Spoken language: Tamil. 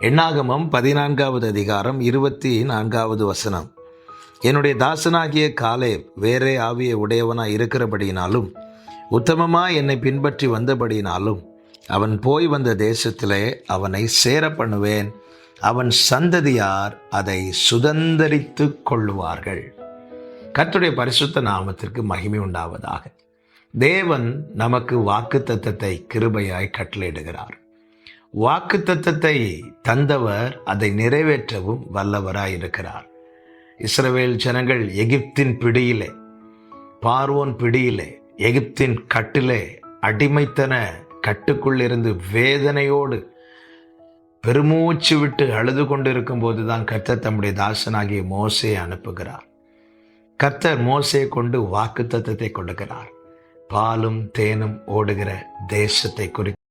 எண்ணாகமம் பதினான்காவது அதிகாரம் இருபத்தி நான்காவது வசனம். என்னுடைய தாசனாகிய காலே வேறே ஆவிய உடையவனாய் இருக்கிறபடியினாலும் உத்தமமாக என்னை பின்பற்றி வந்தபடியினாலும் அவன் போய் வந்த தேசத்திலே அவனை சேர பண்ணுவேன் அவன் சந்ததியார் அதை சுதந்திரித்து கொள்ளுவார்கள். கத்துடைய பரிசுத்த நாமத்திற்கு மகிமை உண்டாவதாக. தேவன் நமக்கு வாக்கு தத்தத்தை கிருபையாய் கட்டளையிடுகிறார். வாக்கு தத்தத்தை தந்தவர் அதை நிறைவேற்றவும் வல்லவராய் இருக்கிறார் இஸ்ரவேல் ஜனங்கள் எகிப்தின் பிடியிலே பார்வோன் பிடியிலே எகிப்தின் கட்டிலே அடிமைத்தன கட்டுக்குள்ளிருந்து வேதனையோடு பெருமூச்சு விட்டு அழுது கொண்டிருக்கும் போதுதான் கர்த்தர் தம்முடைய தாசனாகிய மோசையை அனுப்புகிறார். கர்த்தர் மோசையை கொண்டு வாக்கு தத்தத்தை கொடுக்கிறார். பாலும் தேனும் ஓடுகிற தேசத்தை குறித்து